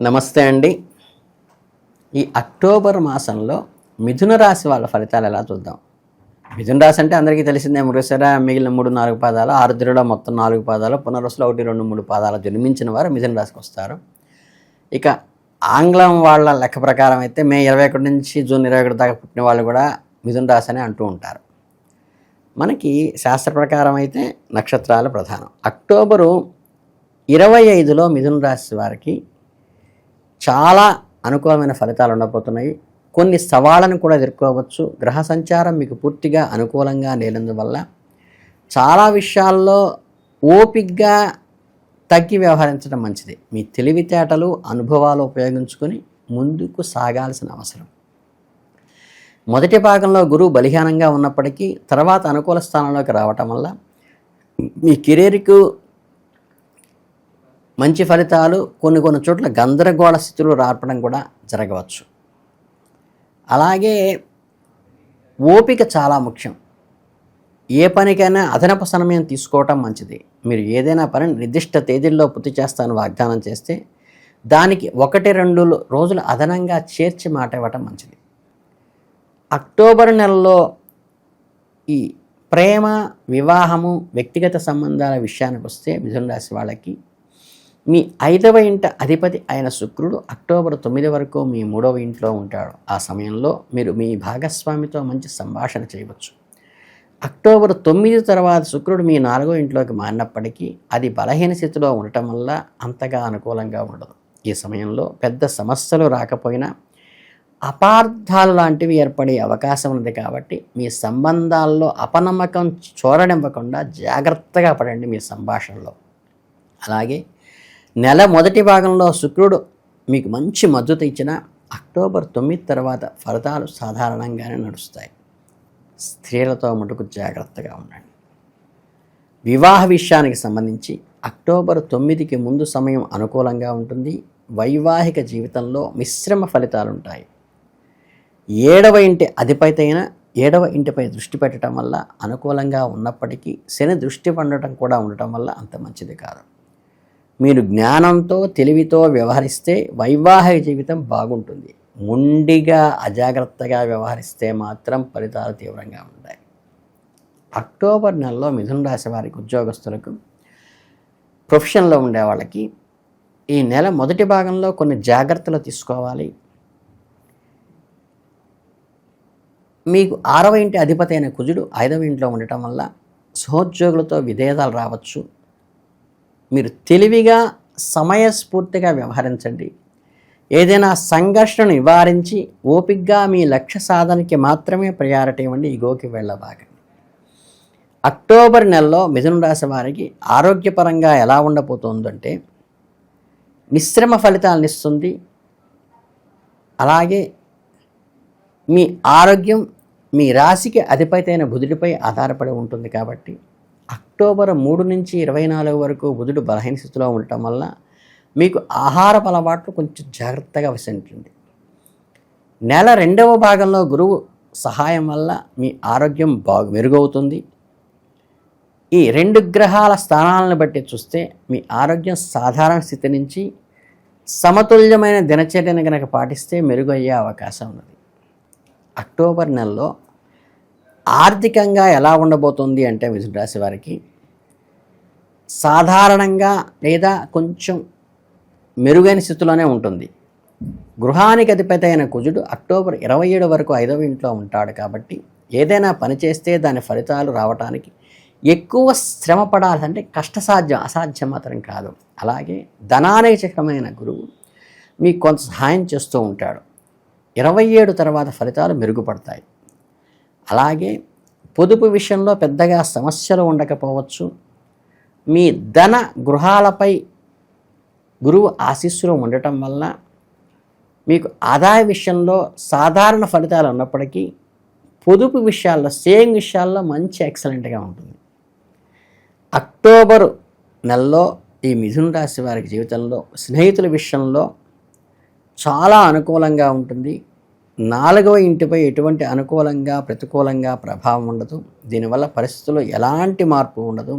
నమస్తే అండి. ఈ అక్టోబర్ మాసంలో మిథున రాశి వాళ్ళ ఫలితాలు ఎలా చూద్దాం? మిథున రాశి అంటే అందరికీ తెలిసిందే మృగశిర మిగిలిన మూడు నాలుగు పాదాలు ఆరుద్రుడ మొత్తం నాలుగు పాదాలు పునరుసులో ఒకటి రెండు మూడు పాదాలు జన్మించిన వారు మిథున రాశికి వస్తారు. ఇక ఆంగ్లం వాళ్ళ లెక్క ప్రకారం అయితే మే ఇరవై ఒకటి నుంచి జూన్ ఇరవై ఒకటి దాకా పుట్టిన వాళ్ళు కూడా మిథున రాశి అని అంటూ ఉంటారు. మనకి శాస్త్ర ప్రకారం అయితే నక్షత్రాలు ప్రధానం. అక్టోబరు ఇరవై ఐదులో మిథున రాశి వారికి చాలా అనుకూలమైన ఫలితాలు ఉండబోతున్నాయి. కొన్ని సవాళ్ళను కూడా ఎదుర్కోవచ్చు. గ్రహ సంచారం మీకు పూర్తిగా అనుకూలంగా లేనందువల్ల చాలా విషయాల్లో ఓపిగ్గా తగ్గి వ్యవహరించడం మంచిది. మీ తెలివితేటలు అనుభవాలు ఉపయోగించుకొని ముందుకు సాగాల్సిన అవసరం. మొదటి భాగంలో గురువు బలిహీనంగా ఉన్నప్పటికీ తర్వాత అనుకూల స్థానంలోకి రావటం వల్ల మీ కెరీర్కు మంచి ఫలితాలు కొన్ని కొన్ని చోట్ల గందరగోళ స్థితులు రాపడం కూడా జరగవచ్చు. అలాగే ఓపిక చాలా ముఖ్యం. ఏ పనికైనా అదనపు సమయం తీసుకోవటం మంచిది. మీరు ఏదైనా పని నిర్దిష్ట తేదీల్లో పూర్తి చేస్తాను వాగ్దానం చేస్తే దానికి ఒకటి రెండు రోజులు అదనంగా చేర్చి మాట ఇవ్వటం మంచిది. అక్టోబర్ నెలలో ఈ ప్రేమ వివాహము వ్యక్తిగత సంబంధాల విషయానికి వస్తే మిథున రాశి వాళ్ళకి మీ ఐదవ ఇంట అధిపతి అయిన శుక్రుడు అక్టోబర్ తొమ్మిది వరకు మీ మూడవ ఇంట్లో ఉంటాడు. ఆ సమయంలో మీరు మీ భాగస్వామితో మంచి సంభాషణ చేయవచ్చు. అక్టోబర్ తొమ్మిది తర్వాత శుక్రుడు మీ నాలుగో ఇంట్లోకి మారినప్పటికీ అది బలహీన స్థితిలో ఉండటం వల్ల అంతగా అనుకూలంగా ఉండదు. ఈ సమయంలో పెద్ద సమస్యలు రాకపోయినా అపార్థాలు లాంటివి ఏర్పడే అవకాశం ఉంది కాబట్టి మీ సంబంధాల్లో అపనమ్మకం చోరనివ్వకుండా జాగ్రత్తగా పడండి మీ సంభాషణలో. అలాగే నెల మొదటి భాగంలో శుక్రుడు మీకు మంచి మద్దతు ఇచ్చిన అక్టోబర్ తొమ్మిది తర్వాత ఫలితాలు సాధారణంగానే నడుస్తాయి. స్త్రీలతో మటుకు జాగ్రత్తగా ఉండండి. వివాహ విషయానికి సంబంధించి అక్టోబర్ తొమ్మిదికి ముందు సమయం అనుకూలంగా ఉంటుంది. వైవాహిక జీవితంలో మిశ్రమ ఫలితాలు ఉంటాయి ఏడవ ఇంటి అధిపతి ఏడవ ఇంటిపై దృష్టి పెట్టడం వల్ల అనుకూలంగా ఉన్నప్పటికీ శని దృష్టి పండటం కూడా ఉండటం వల్ల అంత మంచిది కాదు. మీరు జ్ఞానంతో తెలివితో వ్యవహరిస్తే వైవాహిక జీవితం బాగుంటుంది. మొండిగా అజాగ్రత్తగా వ్యవహరిస్తే మాత్రం ఫలితాలు తీవ్రంగా ఉంటాయి. అక్టోబర్ నెలలో మిథున రాశి వారికి ఉద్యోగస్తులకు ప్రొఫెషన్లో ఉండే వాళ్ళకి ఈ నెల మొదటి భాగంలో కొన్ని జాగ్రత్తలు తీసుకోవాలి. మీకు ఆరవ ఇంటి అధిపతి అయిన కుజుడు ఐదవ ఇంట్లో ఉండటం వల్ల సహోద్యోగులతో విధేయతలు రావచ్చు. మీరు తెలివిగా సమయస్ఫూర్తిగా వ్యవహరించండి. ఏదైనా సంఘర్షణను నివారించి ఓపిగ్గా మీ లక్ష్య సాధనకి మాత్రమే ప్రయారిటీ ఇవ్వండి ఇగోకి వెళ్ళబాగండి అక్టోబర్ నెలలో మిథున రాశి వారికి ఆరోగ్యపరంగా ఎలా ఉండబోతోందంటే మిశ్రమ ఫలితాలను ఇస్తుంది. అలాగే మీ ఆరోగ్యం మీ రాశికి అధిపతి అయిన బుధుడిపై ఆధారపడి ఉంటుంది కాబట్టి అక్టోబర్ మూడు నుంచి ఇరవై నాలుగు వరకు బుధుడు బలహీన స్థితిలో ఉండటం వల్ల మీకు ఆహారపు అలవాట్లు కొంచెం జాగ్రత్తగా వసింటుంది. నెల రెండవ భాగంలో గురువు సహాయం వల్ల మీ ఆరోగ్యం బాగు మెరుగవుతుంది. ఈ రెండు గ్రహాల స్థానాలను బట్టి చూస్తే మీ ఆరోగ్యం సాధారణ స్థితి నుంచి సమతుల్యమైన దినచర్యను కనుక పాటిస్తే మెరుగయ్యే అవకాశం ఉన్నది. అక్టోబర్ నెలలో ఆర్థికంగా ఎలా ఉండబోతుంది అంటే మిథున రాశి వారికి సాధారణంగా లేదా కొంచెం మెరుగైన స్థితిలోనే ఉంటుంది. గృహానికి అధిపతి అయిన కుజుడు అక్టోబర్ ఇరవై ఏడు వరకు ఐదవ ఇంట్లో ఉంటాడు కాబట్టి ఏదైనా పని చేస్తే దాని ఫలితాలు రావడానికి ఎక్కువ శ్రమ పడాలంటే కష్టసాధ్యం అసాధ్యం మాత్రం కాదు. అలాగే ధనానికి చక్రమైన గురువు మీకు కొంత సహాయం చేస్తూ ఉంటాడు. ఇరవై ఏడు తర్వాత ఫలితాలు మెరుగుపడతాయి. అలాగే పొదుపు విషయంలో పెద్దగా సమస్యలు ఉండకపోవచ్చు. మీ ధన గృహాలపై గురువు ఆశీస్సులు ఉండటం వల్ల మీకు ఆదాయ విషయంలో సాధారణ ఫలితాలు ఉన్నప్పటికీ పొదుపు విషయాల్లో సేమ్ విషయాల్లో మంచి ఎక్సలెంట్గా ఉంటుంది. అక్టోబరు నెలలో ఈ మిథున రాశి వారికి జీవితంలో స్నేహితుల విషయంలో చాలా అనుకూలంగా ఉంటుంది. నాలుగవ ఇంటిపై ఎటువంటి అనుకూలంగా ప్రతికూలంగా ప్రభావం ఉండదు. దీనివల్ల పరిస్థితుల్లో ఎలాంటి మార్పు ఉండదు.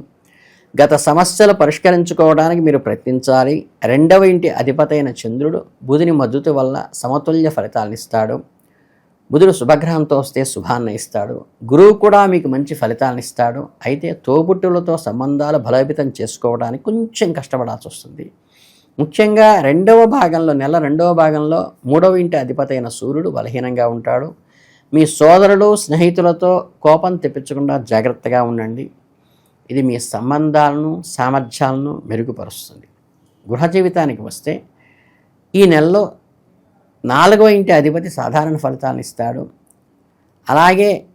గత సమస్యలు పరిష్కరించుకోవడానికి మీరు ప్రయత్నించాలి. రెండవ ఇంటి అధిపతైన చంద్రుడు బుధుని మద్దతు వల్ల సమతుల్య ఫలితాలను ఇస్తాడు. బుధుడు శుభగ్రహంతో వస్తే శుభాన్ని ఇస్తాడు. గురువు కూడా మీకు మంచి ఫలితాలను ఇస్తాడు. అయితే తోబుట్టులతో సంబంధాలు బలోపేతం చేసుకోవడానికి కొంచెం కష్టపడాల్సి వస్తుంది. ముఖ్యంగా రెండవ భాగంలో నెల రెండవ భాగంలో మూడవ ఇంటి అధిపతైన సూర్యుడు బలహీనంగా ఉంటాడు. మీ సోదరులు స్నేహితులతో కోపం తెప్పించకుండా జాగ్రత్తగా ఉండండి. ఇది మీ సంబంధాలను సామర్థ్యాలను మెరుగుపరుస్తుంది. గృహ జీవితానికి వస్తే ఈ నెలలో నాలుగవ ఇంటి అధిపతి సాధారణ ఫలితాలను ఇస్తాడు. అలాగే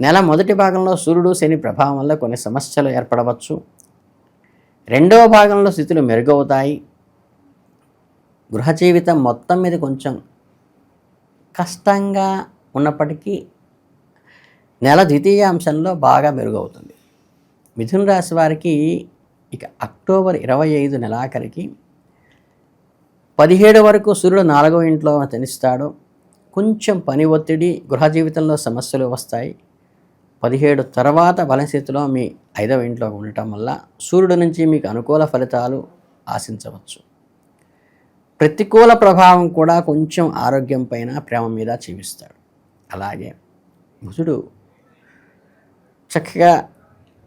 నెల మొదటి భాగంలో సూర్యుడు శని ప్రభావం వల్ల కొన్ని సమస్యలు ఏర్పడవచ్చు. రెండవ భాగంలో స్థితులు మెరుగవుతాయి. గృహ జీవితం మొత్తం మీద కొంచెం కష్టంగా ఉన్నప్పటికీ నెల ద్వితీయ అంశంలో బాగా మెరుగవుతుంది. మిథున రాశి వారికి ఇక అక్టోబర్ ఇరవై ఐదు నెలాఖరికి పదిహేడు వరకు సూర్యుడు నాలుగవ ఇంట్లో జనిస్తాడు కొంచెం పని ఒత్తిడి గృహ జీవితంలో సమస్యలు వస్తాయి. పదిహేడు తర్వాత బలస్థితిలో మీ ఐదవ ఇంట్లో ఉండటం వల్ల సూర్యుడు నుంచి మీకు అనుకూల ఫలితాలు ఆశించవచ్చు. ప్రతికూల ప్రభావం కూడా కొంచెం ఆరోగ్యం పైన ప్రేమ మీద చూపిస్తాడు. అలాగే బుధుడు చక్కగా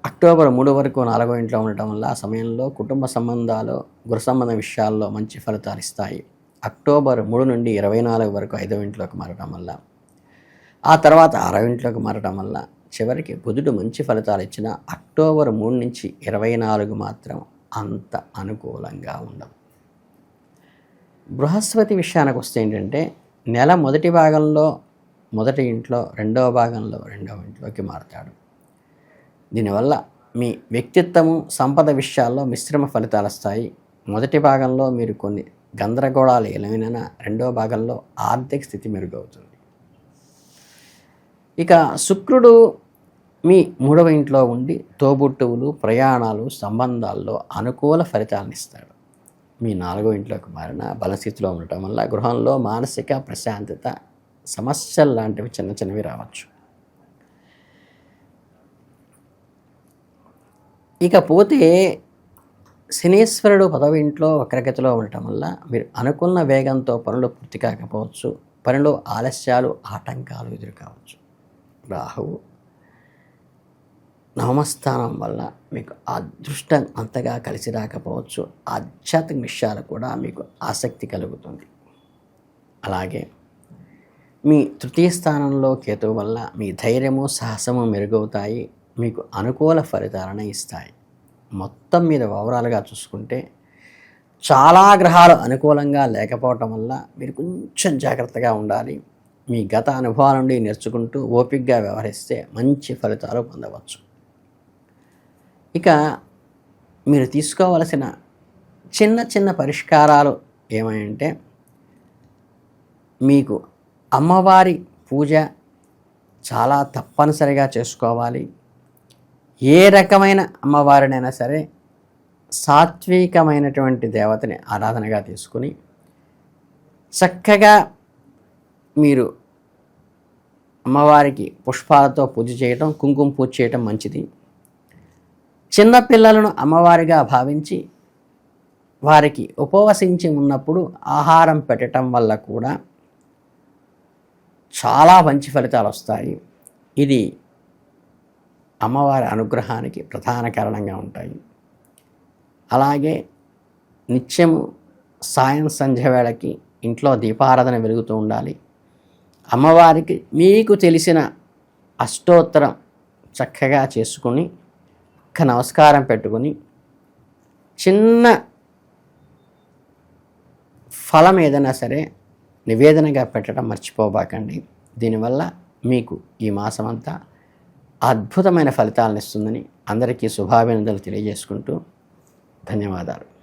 అక్టోబర్ మూడు వరకు నాలుగో ఇంట్లో ఉండటం వల్ల ఆ సమయంలో కుటుంబ సంబంధాలు గృహ సంబంధ విషయాల్లో మంచి ఫలితాలు ఇస్తాయి. అక్టోబర్ మూడు నుండి ఇరవై నాలుగు వరకు ఐదవ ఇంట్లోకి మారడం వల్ల ఆ తర్వాత ఆరవ ఇంట్లోకి మారడం వల్ల చివరికి బుధుడు మంచి ఫలితాలు ఇచ్చిన అక్టోబర్ మూడు నుంచి ఇరవై నాలుగు మాత్రం అంత అనుకూలంగా ఉండవు. బృహస్పతి విషయానికి వస్తే ఏంటంటే నెల మొదటి భాగంలో మొదటి ఇంట్లో రెండవ భాగంలో రెండవ ఇంట్లోకి మారుతాడు. దీనివల్ల మీ వ్యక్తిత్వము సంపద విషయాల్లో మిశ్రమ ఫలితాలు వస్తాయి. మొదటి భాగంలో మీరు కొన్ని గందరగోళాలు ఎలవిన రెండవ భాగంలో ఆర్థిక స్థితి మెరుగవుతుంది. ఇక శుక్రుడు మీ మూడవ ఇంట్లో ఉండి తోబుట్టువులు ప్రయాణాలు సంబంధాల్లో అనుకూల ఫలితాలను ఇస్తాడు. మీ నాలుగో ఇంట్లోకి మారిన బలస్థితిలో ఉండటం వల్ల గృహంలో మానసిక ప్రశాంతత సమస్యలు లాంటివి చిన్న చిన్నవి రావచ్చు. ఇకపోతే శనీశ్వరుడు పదవి ఇంట్లో వక్రగతిలో ఉండటం వల్ల మీరు అనుకున్న వేగంతో పనులు పూర్తి కాకపోవచ్చు. పనిలో ఆలస్యాలు ఆటంకాలు ఎదురు కావచ్చు రాహువు నవమస్థానం వల్ల మీకు అదృష్టం అంతగా కలిసి రాకపోవచ్చు. ఆధ్యాత్మిక విషయాలు కూడా మీకు ఆసక్తి కలుగుతుంది. అలాగే మీ తృతీయ స్థానంలో కేతువు వల్ల మీ ధైర్యము సాహసము మెరుగవుతాయి. మీకు అనుకూల ఫలితాలను ఇస్తాయి. మొత్తం మీద ఓవరాల్గా చూసుకుంటే చాలా గ్రహాలు అనుకూలంగా లేకపోవటం వల్ల మీరు కొంచెం జాగ్రత్తగా ఉండాలి. మీ గత అనుభవాల నుండి నేర్చుకుంటూ ఓపికగా వ్యవహరిస్తే మంచి ఫలితాలు పొందవచ్చు. ఇక మీరు తీసుకోవలసిన చిన్న చిన్న పరిష్కారాలు ఏమంటే మీకు అమ్మవారి పూజ చాలా తప్పనిసరిగా చేసుకోవాలి. ఏ రకమైన అమ్మవారినైనా సరే సాత్వికమైనటువంటి దేవతని ఆరాధనగా తీసుకుని చక్కగా మీరు అమ్మవారికి పుష్పాలతో పూజ చేయటం కుంకుమ పూజ చేయటం మంచిది. చిన్నపిల్లలను అమ్మవారిగా భావించి వారికి ఉపవసించి ఉన్నప్పుడు ఆహారం పెట్టడం వల్ల కూడా చాలా మంచి ఫలితాలు వస్తాయి. ఇది అమ్మవారి అనుగ్రహానికి ప్రధాన కారణంగా ఉంటాయి. అలాగే నిత్యము సాయం సంధ్య వేళకి ఇంట్లో దీపారాధన వెలుగుతూ ఉండాలి. అమ్మవారికి మీకు తెలిసిన అష్టోత్తరం చక్కగా చేసుకుని ఒక్క నమస్కారం పెట్టుకుని చిన్న ఫలం ఏదైనా సరే నివేదనగా పెట్టడం మర్చిపోబాకండి. దీనివల్ల మీకు ఈ మాసం అంతా అద్భుతమైన ఫలితాలను ఇస్తుందని అందరికీ శుభాభినందనలు తెలియజేసుకుంటూ ధన్యవాదాలు.